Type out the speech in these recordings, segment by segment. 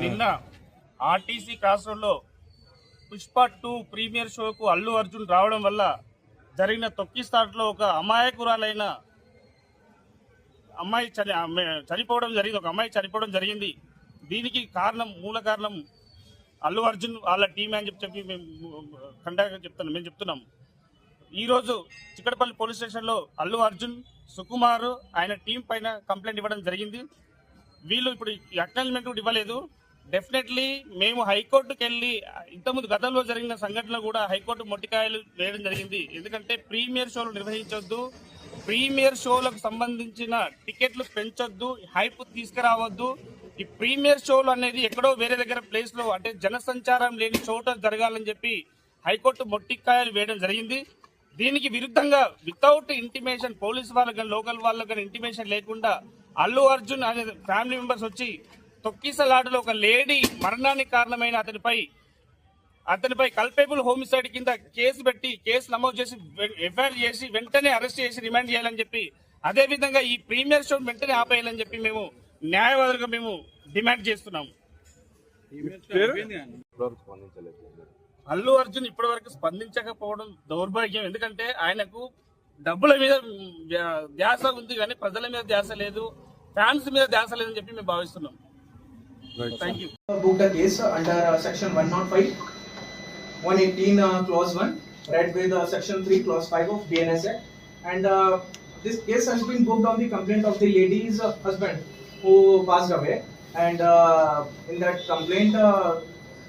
నిన్న RTC cross రోడ్లో Pushpa two premiere షోకు అల్లు అర్జున్ రావడం వల్ల జరిగిన తొక్కిస్తాట్లో ఒక అమాయకురాలైన అమ్మాయి చని చనిపోవడం జరిగింది. ఒక అమ్మాయి చనిపోవడం జరిగింది. దీనికి కారణం మూల కారణం అల్లు అర్జున్ వాళ్ళ టీం అని చెప్పి చెప్పి మేము కండగా చెప్తున్నాం మేము చెప్తున్నాం. ఈరోజు చిక్కడపల్లి పోలీస్ స్టేషన్లో అల్లు అర్జున్ సుకుమార్ ఆయన టీం పైన కంప్లైంట్ ఇవ్వడం జరిగింది. వీళ్ళు ఇప్పుడు అక్నాలజ్మెంట్ కూడా ఇవ్వలేదు. డెఫినెట్లీ మేము హైకోర్టుకు వెళ్ళి ఇంతకుముందు గతంలో జరిగిన సంఘటనలు కూడా హైకోర్టు మొట్టికాయలు వేయడం జరిగింది. ఎందుకంటే ప్రీమియర్ షోలు నిర్వహించొద్దు ప్రీమియర్ షోలకు సంబంధించిన టికెట్లు పెంచొద్దు హైప్ తీసుకురావద్దు. ఈ ప్రీమియర్ షోలు అనేది ఎక్కడో వేరే దగ్గర ప్లేస్లో అంటే జనసంచారం లేని చోట జరగాలని చెప్పి హైకోర్టు మొట్టికాయలు వేయడం జరిగింది. దీనికి విరుద్ధంగా వితౌట్ ఇంటిమేషన్ పోలీస్ వాళ్ళకి కానీ లోకల్ వాళ్ళకి కానీ ఇంటిమేషన్ లేకుండా అల్లు అర్జున్ అనే ఫ్యామిలీ మెంబర్స్ వచ్చి తొక్కిసలాటలో ఒక లేడీ మరణానికి కారణమైన అతనిపై అతనిపై కల్పేబుల్ హోమిసైడ్ కింద కేసు పెట్టి కేసు నమోదు చేసి ఎఫ్ఐఆర్ చేసి వెంటనే అరెస్ట్ చేసి రిమాండ్ చేయాలని చెప్పి అదే విధంగా ఈ ప్రీమియర్ షో వెంటనే ఆపేయాలని చెప్పి మేము న్యాయవాదులుగా మేము డిమాండ్ చేస్తున్నాం. అల్లు అర్జున్ ఇప్పటి వరకు స్పందించకపోవడం దౌర్భాగ్యం. ఎందుకంటే ఆయనకు డబ్బుల మీద ధ్యా- ధ్యాస ఉంది కానీ ప్రజల మీద ధ్యాస లేదు ఫ్యాన్స్ మీద ధ్యాస లేదని చెప్పి మేము భావిస్తున్నాం thank you case under uh, section 105, 118 uh, clause 1, read with uh, section 3 clause 5 of BNS Act. And uh, this case has been booked on the complaint of the lady's uh, husband who passed away. And uh, in that complaint, uh,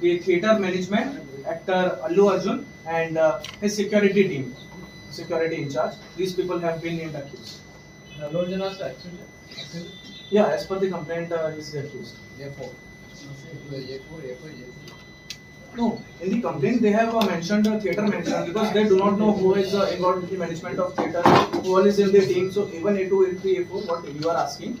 the theatre management, actor Allu Arjun, and uh, his security team, security in charge, these people have been named accused. Yeah, as per the complaint, uh, he is accused. No, in the complaint they have uh, mentioned uh, theatre management because they do not know who is uh, involved in the management of theatre, who all is in the team. So even A2, A3, A4, what you are asking,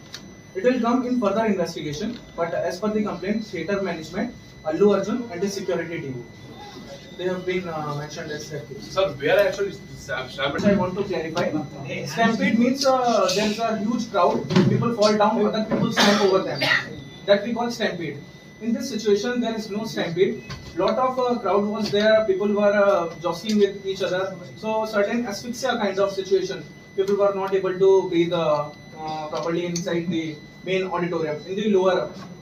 it will come in further investigation. But as per the complaint, theatre management, Allu Arjun and the security team, they have been uh, mentioned as accused. Sir, where actually Sam- Sam- I want to clarify. Stampede means uh, there is a huge crowd, people fall down, other people stamp over them. That we call stampede. In this situation, there is no stampede. Lot of uh, crowd was there, people were uh, jostling with each other. So certain asphyxia kind of situation. People were not able to breathe uh, uh, properly inside the main auditorium, in the lower balcony.